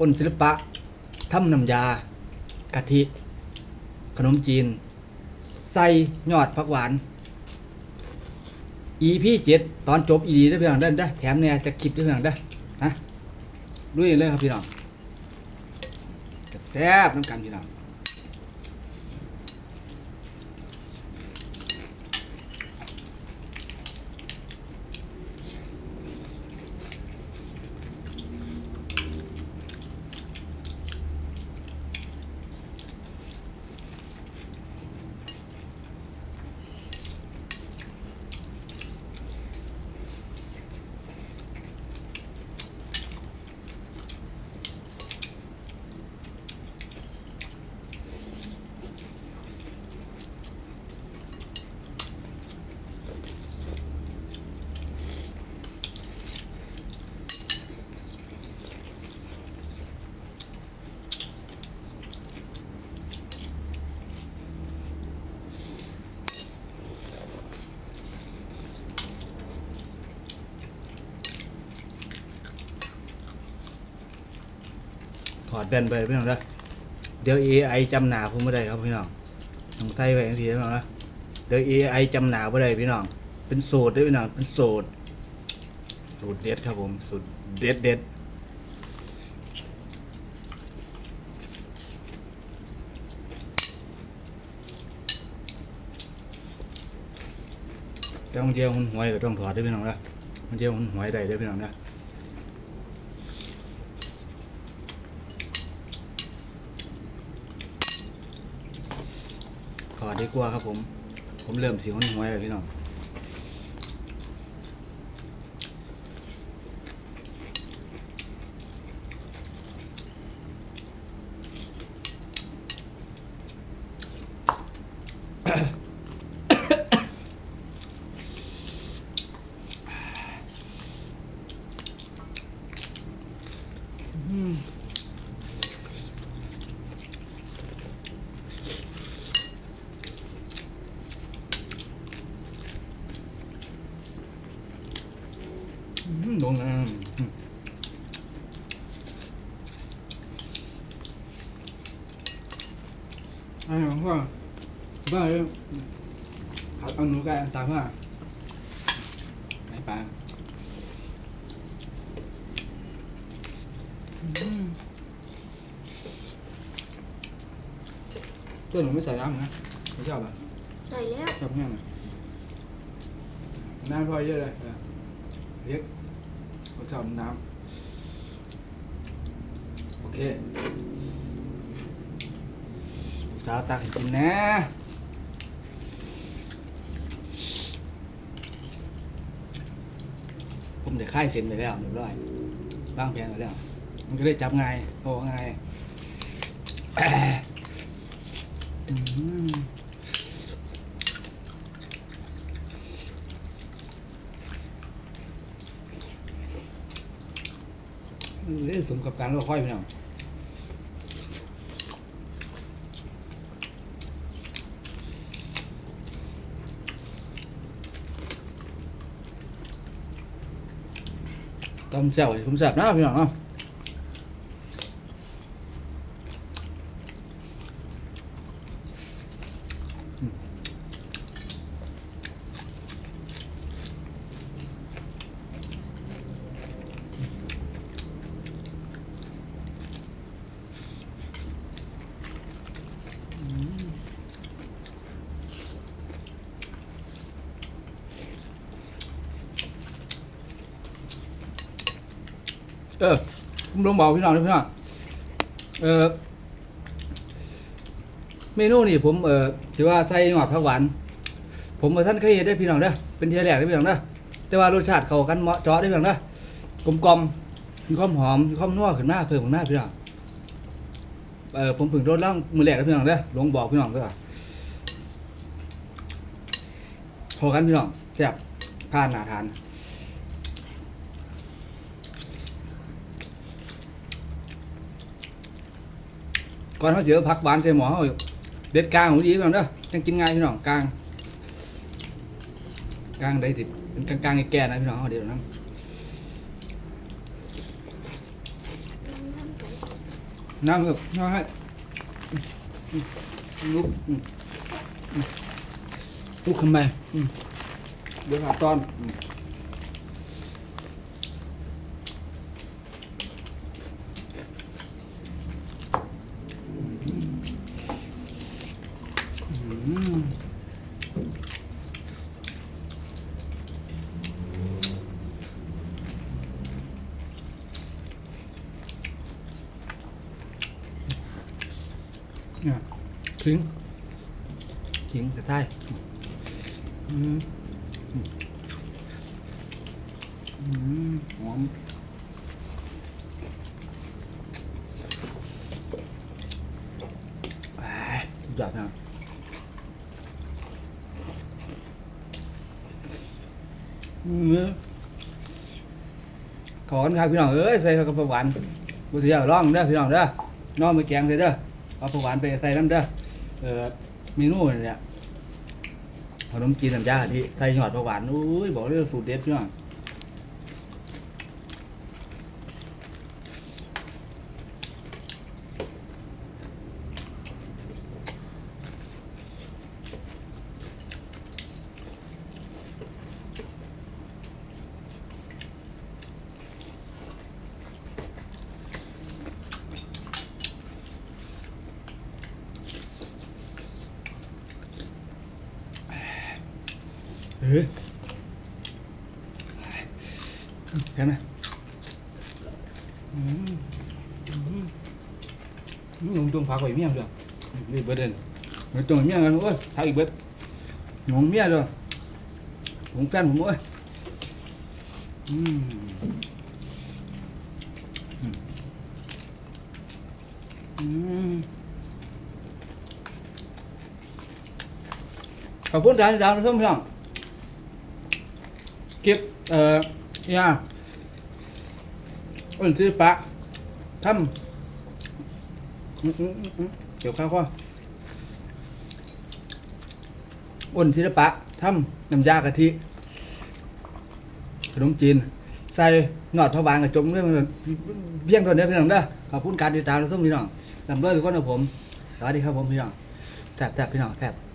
อ้นศิลปะทำน้ำยากะทิ ขนมจีน ใส่ยอดผักหวาน EP 7ตอนจบอีดีได้พี่น้องเด้อเด้แถมเนี่ยจะคลิปด้พี่น้องได้อฮะลุยเลยครับพี่น้องแซ่บน้ำกันพี่น้อง อดแบนไปพี่น้องนะเดี๋ยว AI จำหนาผมไม่ได้ครับพี่น้องต้องใส่ไว้ทังทีพี่น้องนะเดี๋ยว AI จำหนาไม่ได้พี่น้อง เป็นสูตรด้วยพี่น้อง เป็นสูตร สูตรเด็ดครับผม สูตรเด็ดเด็ดต่บางเจียวหุ่นหวยก็ต้องถอดด้วยพี่น้องนะบางเจียวหุ่นหวยได้ด้วยพี่น้องนะ อดีกว่าครับผม ผมเริ่มสีหุ่นหวยแล้วพี่น้อง อืมลงนะอืมไอ้ของพ่อบ้าเลยเอาหนูไก่ตามว่าไอ้ ผสมน้ำ โอเคสาวตักกินนะผมเดี๋ยวค่ายเซ็นไปแล้วเรียบร้อยบ้างแผนไปแล้ว มันก็เลยจับไงโอ้ไงอืม เล่นสมกับการรอคอยพี่น้องต้มแซ่บให้ผมแซ่บนะพี่น้องเนาะ อืมเออผมลองบอกพี่น้องนะพี่น้องเออเมนูนี่ผมเออถือว่าใส่หอดผักหวาน ผมกับท่านเคยเห็นได้พี่น้องเด้อเป็นเทียแรกได้พี่น้องเด้อแต่ว่ารสชาติเข้ากันเหมาะเจาะได้พี่น้องเด้อกลมกลมมีความหอมมีความนัวขึ้นมาเพิ่มขึ้นมาพี่น้องเออผมเพิ่งรดล่างมือแรกนะพี่น้องเด้อลองบอกพี่น้องเด้อเข้ากันพี่น้องแซ่บผ่านหนาทาน ก่อนเขาเสียผักหวานใส่หมอเขาเด็ดกลางของดีพี่น้องเด้อจังกินง่ายพี่น้องกลางกลางได้ติดเป็นกลางกลางแก่นะพี่น้องเดี๋ยวนะน้ำแบบน้ำให้ลุกลุกขึ้นมาเดี๋ยวหาตอนอืมอืม เนี่ยขิงขิงกระต่ายอืมอืมอืมหอมไปสุดยอดนะอืมขอกันครับพี่น้องเอ้ยใส่ข้าวกับผักหวานบุษยาร้องเด้อพี่น้องเด้อน้องไปแกงใส่เด้อ เอาผักหวานไปใส่น้ำเด้อเออเมนูเนี่ยขนมจีนน้ำยาที่ใส่หยอดผักหวานอุ้ยบอกเลยสูตรเด็ดพี่น้อง เฮ้ยเห็นไหมอืมอืมอืมลงตรงพักไว้เมียเด้วยนี่เบิดเด่นลงตรงเมียกันโอ้ยพักอีกเบิดหนองเมียเด้วยงงแฟนผมโอ้ยอืมขอบคุณอาจารย์อาจารย์ท่าน ผู้ชมคลิปเอ่อเนี่ยอ้นซื้อปลาทำอืมอืมอืมเกี่ยวข้าวข้ออ้นศิลปะทำน้ำยากะทิขนมจีน ใส่หนอดทวานกับจมด้วยมันเพียงตัวเดียพี่น้องเด้อขอบคุณการติดตามและส้มพี่น้องลำด้วยทุกคนนะผม สวัสดีครับผมพี่น้องแซ่บแซ่บพี่น้องแซ่บ